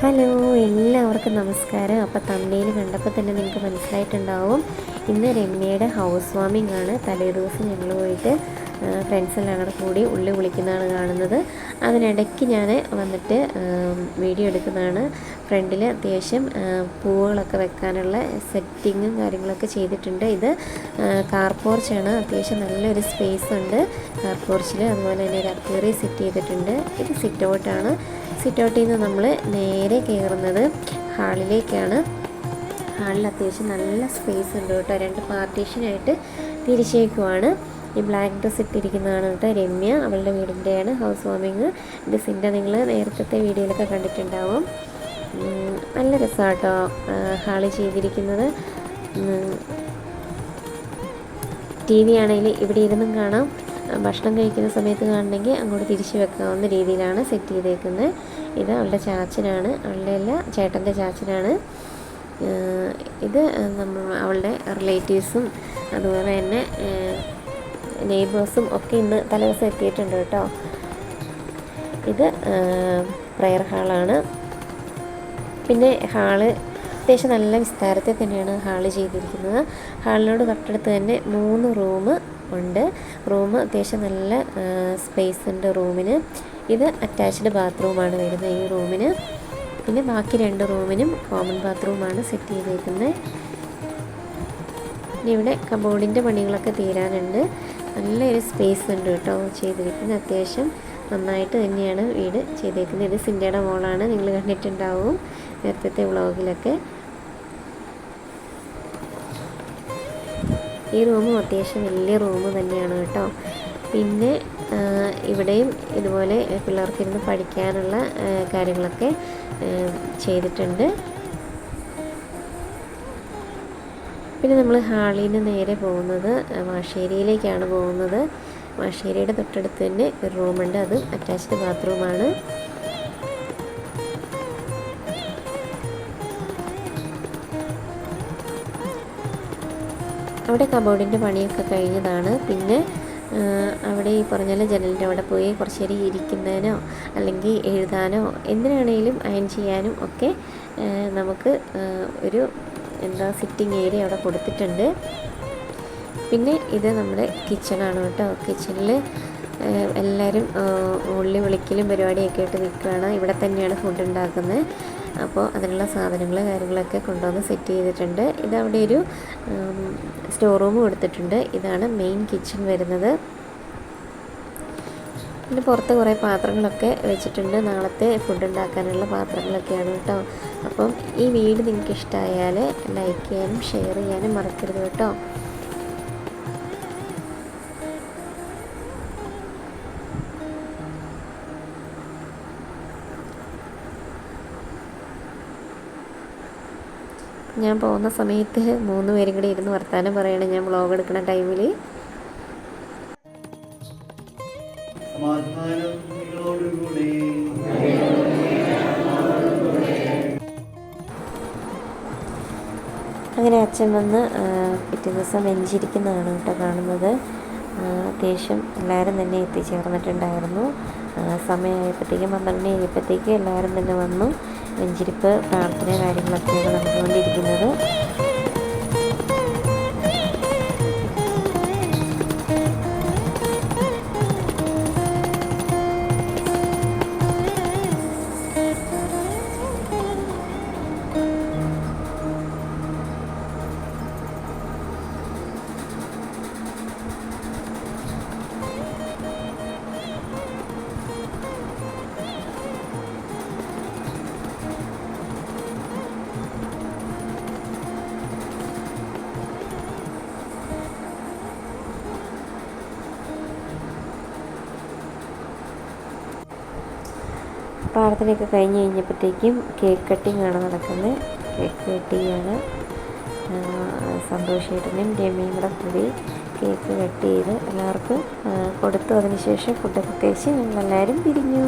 Hello എല്ലാവർക്കും നമസ്കാരം. അപ്പോൾ തമ്മയിൽ കണ്ടപ്പോൾ തന്നെ നിങ്ങൾക്ക് മനസ്സിലായിട്ടുണ്ടാവും. ഇന്ന് രമ്യയുടെ ഹൗസ് വാമിംഗ് ആണ്. തലേ ദിവസം ഞങ്ങൾ പോയിട്ട് ഫ്രണ്ട്സ് എല്ലാം കൂടെ ഉള്ളി വിളിക്കുന്നതാണ് കാണുന്നത്. അതിനിടയ്ക്ക് ഞാൻ വന്നിട്ട് വീഡിയോ എടുക്കുന്നതാണ്. ഫ്രണ്ടിൽ അത്യാവശ്യം പൂവുകളൊക്കെ വെക്കാനുള്ള സെറ്റിങ്ങും കാര്യങ്ങളൊക്കെ ചെയ്തിട്ടുണ്ട്. ഇത് കാർ പോർച്ചാണ് അത്യാവശ്യം നല്ലൊരു സ്പേസ് ഉണ്ട്. കാർ പോർച്ചിൽ അതുപോലെ തന്നെ ഒരു സെറ്റ് ചെയ്തിട്ടുണ്ട്. ഇത് സിറ്റ് ഔട്ടാണ് സിറ്റ് ഔട്ടിൽ നിന്ന് നമ്മൾ നേരെ കയറുന്നത് ഹാളിലേക്കാണ്. ഹാളിൽ അത്യാവശ്യം നല്ല സ്പേസ് ഉണ്ട് കേട്ടോ. രണ്ട് പാർട്ടീഷനായിട്ട് തിരിച്ചേക്കുവാണ്. ഈ ബ്ലാക്ക് ഡ്രസ്സ് ഇട്ടിരിക്കുന്നതാണ് കേട്ടോ രമ്യ. അവളുടെ വീടിന്റെയാണ് ഹൗസ് വാമിങ് ഇത് സിന്റെ നിങ്ങൾ നേരത്തെ വീഡിയോയിലൊക്കെ കണ്ടിട്ടുണ്ടാവും. നല്ല രസമാണ് കേട്ടോ ഹാൾ ചെയ്തിരിക്കുന്നത്. ടി വി ആണെങ്കിൽ ഇവിടെ ഇരുന്നും കാണാം. ഭക്ഷണം കഴിക്കുന്ന സമയത്ത് കാണണമെങ്കിൽ അങ്ങോട്ട് തിരിച്ചു വെക്കാവുന്ന രീതിയിലാണ് സെറ്റ് ചെയ്തേക്കുന്നത്. ഇത് അവളുടെ ചാച്ചനാണ്. അവളുടെ അല്ല ചേട്ടന്റെ ചാച്ചനാണ്. ഇത് നമ്മൾ അവളുടെ റിലേറ്റീവ്സും അതുപോലെ തന്നെ നെയ്ബേഴ്സും ഒക്കെ ഇന്ന് തലേദിവസം എത്തിയിട്ടുണ്ട് കേട്ടോ. ഇത് പ്രെയർ ഹാളാണ് പിന്നെ ഹാൾ അത്യാവശ്യം നല്ല വിസ്താരത്തിൽ തന്നെയാണ് ഹാൾ ചെയ്തിരിക്കുന്നത്. ഹാളിനോട് തൊട്ടടുത്ത് തന്നെ മൂന്ന് റൂം ഉണ്ട്. റൂം അത്യാവശ്യം നല്ല സ്പേസ് ഉണ്ട് റൂമിന് ഇത് അറ്റാച്ച്ഡ് ബാത്റൂമാണ് വരുന്നത് ഈ റൂമിന് പിന്നെ ബാക്കി രണ്ട് റൂമിനും കോമൺ ബാത്റൂമാണ് സെറ്റ് ചെയ്തേക്കുന്നത് പിന്നെ ഇവിടെ കബോർഡിന്റെ പണികളൊക്കെ തീരാനുണ്ട്. നല്ലൊരു സ്പേസ് ഉണ്ട് കേട്ടോ ചെയ്തിരിക്കുന്നത് അത്യാവശ്യം നന്നായിട്ട് തന്നെയാണ് വീട് ചെയ്തേക്കുന്നത് ഇത് സിൻഡയുടെ മോളാണ്. നിങ്ങൾ കണ്ടിട്ടുണ്ടാവും നേരത്തെ വ്ളോഗിലൊക്കെ. ഈ റൂമും അത്യാവശ്യം വലിയ റൂം തന്നെയാണ് കേട്ടോ. പിന്നെ ഇവിടെയും ഇതുപോലെ പിള്ളേർക്ക് ഇരുന്ന് പഠിക്കാനുള്ള കാര്യങ്ങളൊക്കെ ചെയ്തിട്ടുണ്ട്. പിന്നെ നമ്മൾ ഹാളിൽ നിന്ന് നേരെ പോകുന്നത് വാഷേരിയിലേക്കാണ് പോകുന്നത്. വാഷേരിയുടെ തൊട്ടടുത്ത് തന്നെ ഒരു റൂമുണ്ട് അതും അറ്റാച്ച്ഡ് ബാത്റൂമാണ്. അവിടെ കബോർഡിന്റെ പണിയൊക്കെ കഴിഞ്ഞതാണ്. പിന്നെ അവിടെ ഈ പറഞ്ഞ ജനലിന്റെ അവിടെ പോയി കുറച്ച് നേരം ഇരിക്കുന്നതിനോ അല്ലെങ്കിൽ എഴുതാനോ എന്തിനാണേലും അയൺ ചെയ്യാനും ഒക്കെ നമുക്ക് ഒരു എന്താ സിറ്റിംഗ് ഏരിയ അവിടെ കൊടുത്തിട്ടുണ്ട്. പിന്നെ ഇത് നമ്മുടെ കിച്ചണാണ് കേട്ടോ. കിച്ചണിൽ എല്ലാവരും ഉള്ളി വിളിക്കലും പരിപാടിയൊക്കെ ആയിട്ട് നിൽക്കുകയാണ്. ഇവിടെ തന്നെയാണ് ഫുഡ് ഉണ്ടാക്കുന്നത്. അപ്പോൾ അതിനുള്ള സാധനങ്ങൾ കാര്യങ്ങളൊക്കെ കൊണ്ടുവന്ന് സെറ്റ് ചെയ്തിട്ടുണ്ട്. ഇതവിടെ ഒരു സ്റ്റോർ റൂം കൊടുത്തിട്ടുണ്ട് ഇതാണ് മെയിൻ കിച്ചൺ വരുന്നത്. പിന്നെ പുറത്ത് കുറേ പാത്രങ്ങളൊക്കെ വെച്ചിട്ടുണ്ട്. നാളത്തെ ഫുഡ് ഉണ്ടാക്കാനുള്ള പാത്രങ്ങളൊക്കെയാണ് കേട്ടോ. അപ്പം ഈ വീട് നിങ്ങൾക്ക് ഇഷ്ടമായാൽ ലൈക്ക് ചെയ്യാനും ഷെയർ ചെയ്യാനും മറക്കരുത് കേട്ടോ. ഞാൻ പോകുന്ന സമയത്ത് മൂന്ന് പേരും കൂടി ഇരുന്ന് വർത്താനം പറയണം ഞാൻ വ്ളോഗ് എടുക്കുന്ന ടൈമിൽ അങ്ങനെ അച്ഛൻ വന്ന് പിറ്റേ ദിവസം വെഞ്ചിരിക്കുന്നതാണ് കേട്ടോ കാണുന്നത്. അത്യാവശ്യം എല്ലാവരും തന്നെ എത്തിച്ചേർന്നിട്ടുണ്ടായിരുന്നു. സമയമായപ്പോഴത്തേക്കും പന്ത്രണ്ട് കഴിഞ്ഞപ്പോഴത്തേക്ക് എല്ലാവരും തന്നെ വന്നു. വെഞ്ചിരിപ്പ് പ്രാർത്ഥന കാര്യങ്ങളൊക്കെയാണ് നടന്നുകൊണ്ടിരിക്കുന്നത്. പ്രാർത്ഥനയൊക്കെ കഴിഞ്ഞ് കഴിഞ്ഞപ്പോഴത്തേക്കും കേക്ക് കട്ടിംഗ് ആണ് നടക്കുന്നത്. കേക്ക് കട്ട് ചെയ്യാണ് സന്തോഷേട്ടനും രമ്യയും കൂടെ കൂടി കേക്ക് കട്ട് ചെയ്ത് എല്ലാവർക്കും കൊടുത്തു. അതിന് ശേഷം ഫുഡൊക്കെ കഴിച്ച് ഞങ്ങളെല്ലാവരും പിരിഞ്ഞു.